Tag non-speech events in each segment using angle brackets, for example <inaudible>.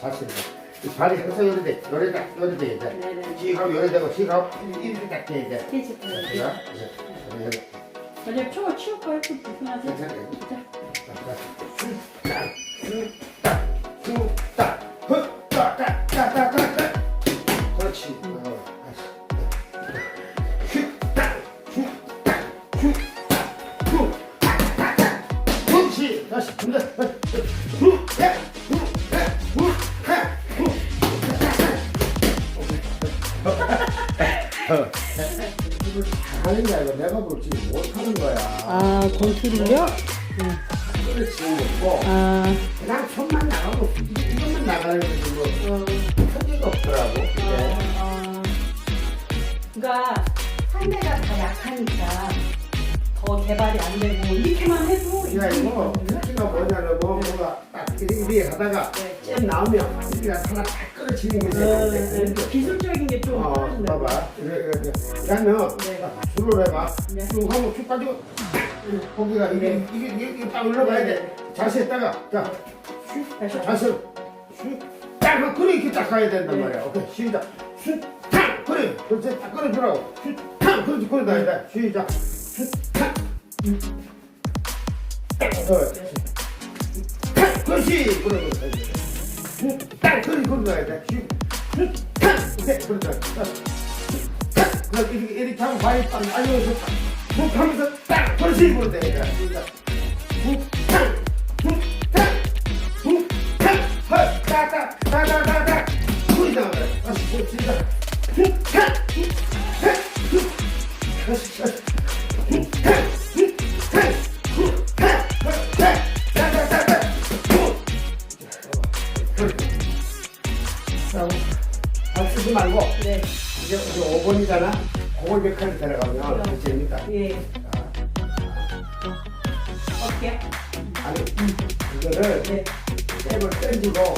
자신. 이 발이 항상 요래 돼. 요래 딱 요래 돼 이제. 네네. 지하고 요래 되고 지하고 이렇게 딱 돼 이제. 괜찮아요. 자, 이제. 이제. 어제 초가 치울까요? 좀 불편하세요? 괜찮아요. 진짜? 자, 자. 이거 하는 게 아니고 내가 볼지 못하는 거야. 아, 권투를요? 그렇지. 뭐. 아, 그냥 손만 나가고 이- 이것만 나가는 거지 뭐 터지가 없더라고 이게 아. 그러니까 상대가 다 약하니까 더 개발이 안 되고 이렇게만 해도 아니고 터지가 뭐냐면 뭐 뭐가 딱 이렇게 하다가 네. 잼 나오면 우리가 하나 딱 끌어치는 게 네, 되는데 네. 기술적인 게 좀 어 떨어진다. 봐봐. 그러면 네. 줄을 해봐. 네. 쭉 하고 쭉 빠지고 고기가 이게 이게 이게 이게 딱 올라가야 돼. 자세 했다가 자 다시. 자세 쑥딱 그래 이렇게 딱 가야 된단 네. 말이야. 오케이 시작. 쑥탁 그래 그렇지 딱 끌어주라고 쑥탁 그렇지 그래 놔야 돼. 시작. 쑥탁. 어, 탁 그렇지 그래 그래 쑥탁 그래 그래 놔야 돼 쑥탁 오케이 그래 놔야? 탁! 그래 이렇게 이렇게 하면 발이 딱 알려서 쑥 하면서 딱! 그렇지 그래 돼 시작 쑥탁! 쑥탁! 툭탁! 헐! 따딱 따다다 자, 발 쓰지 말고 네. 이제 이제 5번이잖아 그걸 몇 칸이 들어가면 더 재밌다 예. 자, 어떻게? 아니 이거를 네. 잽을 던지고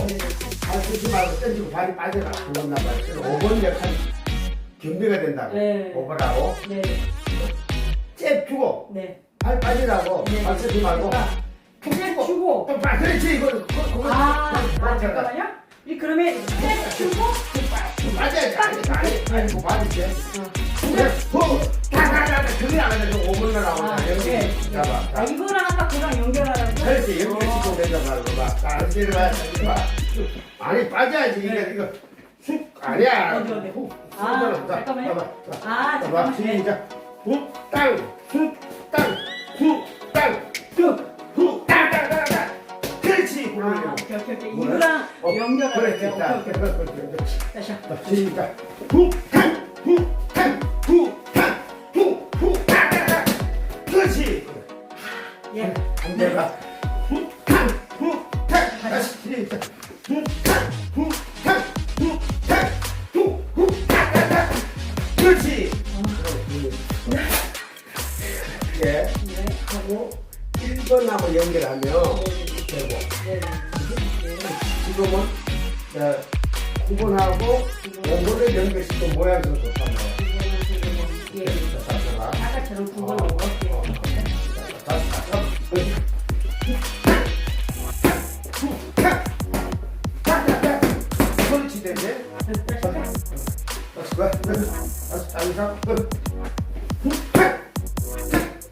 발 쓰지 말고 던지고 발이 빠져가 그런단 말이야. 그래서 5번 역할 경비가 된다고. 네. 5번하고 네. 잽 주고 네. 발 빠지라고 네. 발 쓰지 말고 툭잽 주고 주고. 또 빠. 그렇지 이거 그거 그거 아, 아 그거 잠깐만요. 이 그러면 잽 주고. 맞아야지 아니 아니 아니 뭐 맞지. 어. 그래 후 다다다다 그게 안 하면 5번만 아, 나오잖아. 네. 여기 네. 봐봐. 아, 이거랑 아까 그랑 연결하라고? 그렇지 연결시키고 된단 말이야. 봐. 자 이렇게 봐. 이렇게 봐. 아니 빠져야지 이거 네. 이거 쑥 아니야. 어디, 어디? 후. 아, 쑥 자, 잠깐만요. 봐봐. 자. 아, 봐봐 잠깐만. 네. 시작 훅땅 훅땅 훅 오케이, 오케이, 오케이. 이거랑 어, 연결하라고. 그렇지 오케이, 자 오케이. 그렇지 다시. 자, 시작 훅땅 9번하고 5번을 연결시킨 모양이 좀 예. 자. 아까처럼 번 넘어갈게요.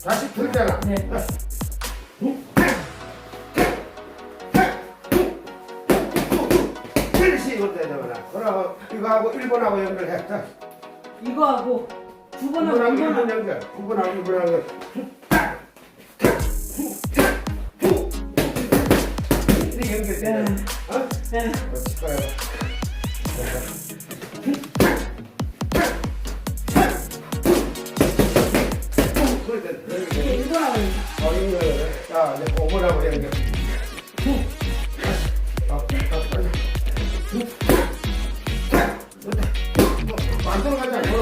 다시 풀잖아 네. 이거 되잖아 그러고 이거하고 1번하고 연결해 자, 이거하고 두 번하고 9번하고 두 1번 번하고 연결. 9번하고 1번 연결 이렇게 연결돼 어? 네. 가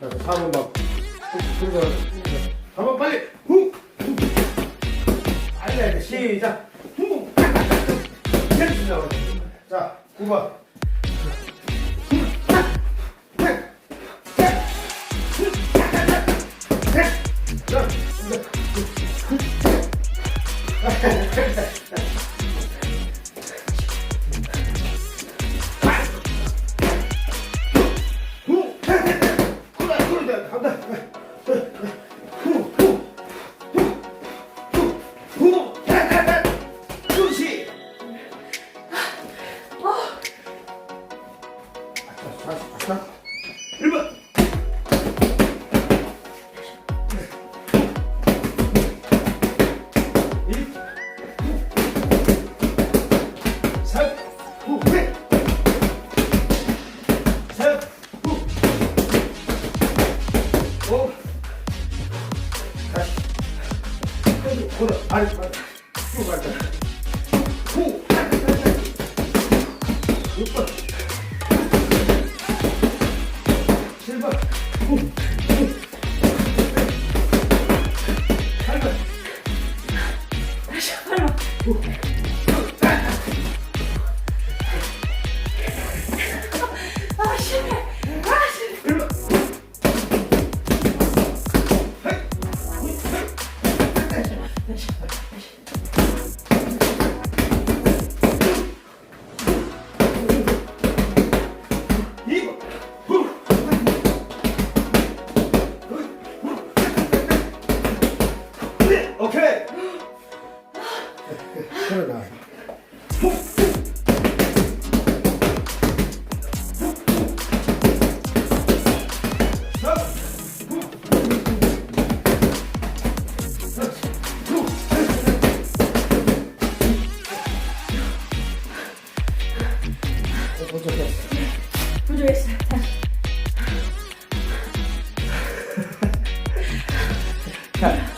4번 막 들어가. 한번 빨리. 후. 후. 빨리 해야 돼. 시작. 후. 후. 후. 자, 9번. 오늘 아래 쭉 갈까? 후! 6번 7번 후!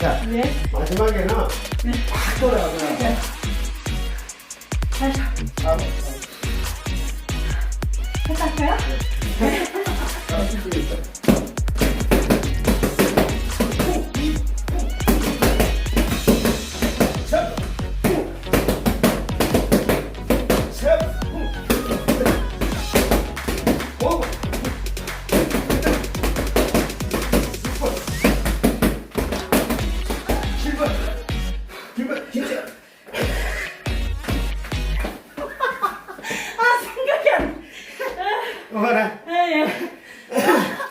자, 네. 마지막에는 팍 돌아가. 네. 살짝. 아, 살짝요? 네. 네. <laughs>